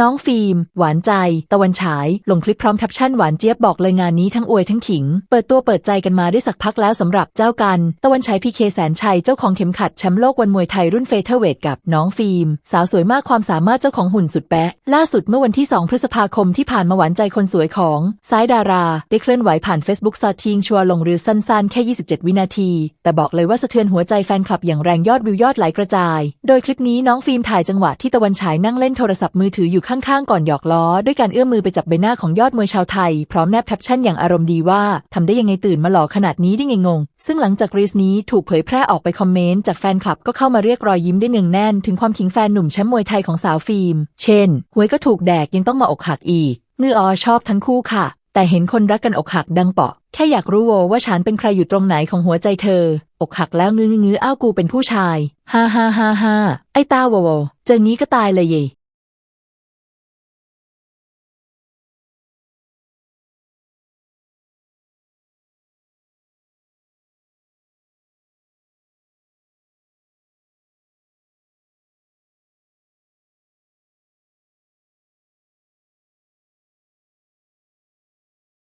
น้องฟิล์ม หวานใจ ตะวันฉาย ลงคลิปพร้อมแคปชั่นหวานเจี๊ยบบอกเลยงานนี้ทั้งอวยทั้งขิง เปิดตัวเปิดใจกันมาได้สักพักแล้วสำหรับเจ้ากัน ตะวันฉายพีเคแสนชัย เจ้าของเข็มขัดแชมป์โลกวันมวยไทยรุ่นเฟเธอร์เวทกับน้องฟิล์ม สาวสวยมากความสามารถเจ้าของหุ่นสุดแปะ ล่าสุดเมื่อวันที่ 2 พฤษภาคมที่ผ่านมาหวานใจคนสวยของซ้ายดารา ได้เคลื่อนไหวผ่าน Facebook ซาทิงชัวลงเรือสั้นๆแค่ 27 วินาที แต่บอกเลยว่าสะเทือนหัวใจแฟนคลับอย่างแรงยอดวิวยอดไหลกระจาย โดยคลิปนี้น้องฟิล์มถ่ายจังหวะที่ตะวันฉายนั่งเล่นโทรศัพท์มือถืออยู่ข้างๆ ก่อนหยอกล้อ ด้วยการเอื้อมมือไปจับใบหน้าของยอดมวยชาวไทย พร้อมแนบแคปชั่นอย่างอารมณ์ดีว่าทำได้ยังไงตื่นมาหล่อขนาดนี้ได้ไงงง ซึ่งหลังจากรีสนี้ถูกเผยแพร่ออกไปคอมเมนต์จากแฟนคลับก็เข้ามาเรียกรอยยิ้มได้เนืองแน่น ถึงความขิงแฟนหนุ่มแชมป์มวยไทยของสาวฟิล์ม เช่นหวยก็ถูกแดกยังต้องมาอกหักอีกเงืออชอบทั้งคู่ค่ะ แต่เห็นคนรักกันอกหักดังเปาะแค่อยากรู้โวว่าฉันเป็นใครอยู่ตรงไหนของหัวใจเธอ อกหักแล้วงื้อเงื้ออ้าวกูเป็นผู้ชาย ฮ่าฮ่าฮ่าฮ่าไอ้ตาโวโวเจองี้ก็ตายเลยเย